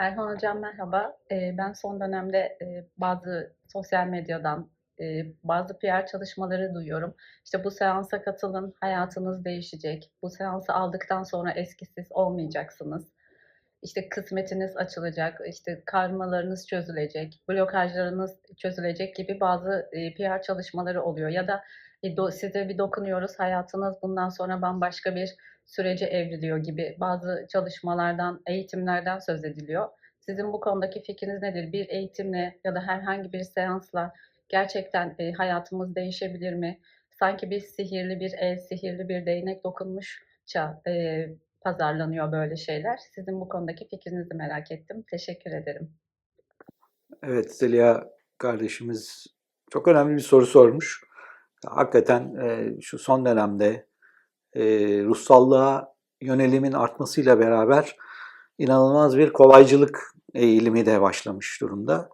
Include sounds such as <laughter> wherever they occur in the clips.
Erhan Hocam merhaba. Eee, ben son dönemde, eee, bazı sosyal medyadan, eee, bazı PR çalışmaları duyuyorum. İşte, "Bu seansa katılın, hayatınız değişecek. Bu seansı aldıktan sonra eski siz olmayacaksınız. İşte, kısmetiniz açılacak, işte, karmalarınız çözülecek, blokajlarınız çözülecek." gibi bazı, eee, PR çalışmaları oluyor ya da, do "Size bir dokunuyoruz, hayatınız bundan sonra bambaşka bir sürece evriliyor." gibi bazı çalışmalardan, eğitimlerden söz ediliyor. Sizin bu konudaki fikriniz nedir? Bir eğitimle ya da herhangi bir seansla gerçekten, eee, hayatımız değişebilir mi? Sanki bir sihirli bir el, sihirli bir değnek dokunmuşça, pazarlanıyor böyle şeyler. Sizin bu konudaki fikrinizi merak ettim. Teşekkür ederim. Evet, Zeliha kardeşimiz çok önemli bir soru sormuş. Hakikaten, eee, şu son dönemde, eee, ruhsallığa yönelimin artmasıyla beraber inanılmaz bir kolaycılık eğilimi de başlamış durumda.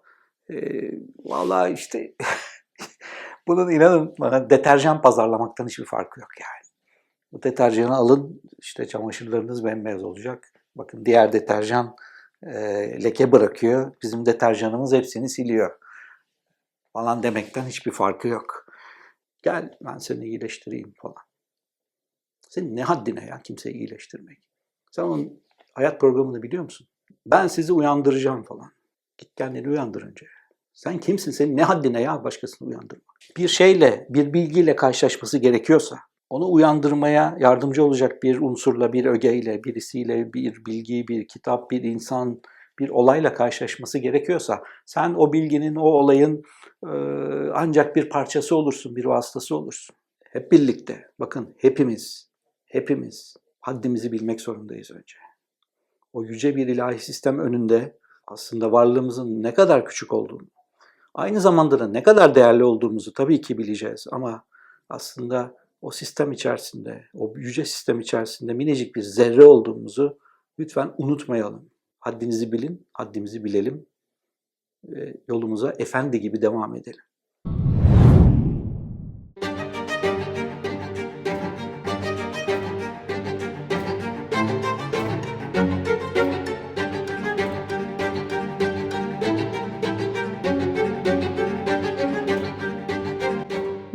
Eee, vallahi, işte, <laughs> bunun inanın bana deterjan pazarlamaktan hiçbir farkı yok yani. Deterjanı alın, işte, çamaşırlarınız bembeyaz olacak. Bakın diğer deterjan, eee, leke bırakıyor, bizim deterjanımız hepsini siliyor falan demekten hiçbir farkı yok. Gel ben seni iyileştireyim falan. Senin ne haddine ya kimseyi iyileştirmek? Sen onun hayat programını biliyor musun? Ben sizi uyandıracağım falan. Git kendini uyandır önce. Sen kimsin? Senin ne haddine ya başkasını uyandırmak? Bir şeyle, bir bilgiyle karşılaşması gerekiyorsa, onu uyandırmaya yardımcı olacak bir unsurla, bir ögeyle, birisiyle, bir bilgi, bir kitap, bir insan, bir olayla karşılaşması gerekiyorsa, sen o bilginin, o olayın e, ancak bir parçası olursun, bir vasıtası olursun. Hep birlikte, bakın hepimiz, hepimiz haddimizi bilmek zorundayız önce. O yüce bir ilahi sistem önünde aslında varlığımızın ne kadar küçük olduğunu, aynı zamanda da ne kadar değerli olduğumuzu tabii ki bileceğiz ama aslında o sistem içerisinde, o yüce sistem içerisinde minicik bir zerre olduğumuzu lütfen unutmayalım. Haddinizi bilin, haddimizi bilelim yolumuza efendi gibi devam edelim.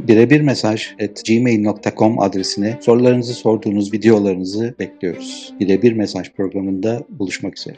Birebir mesaj gmail.com adresine sorularınızı sorduğunuz videolarınızı bekliyoruz. Birebir mesaj programında buluşmak üzere.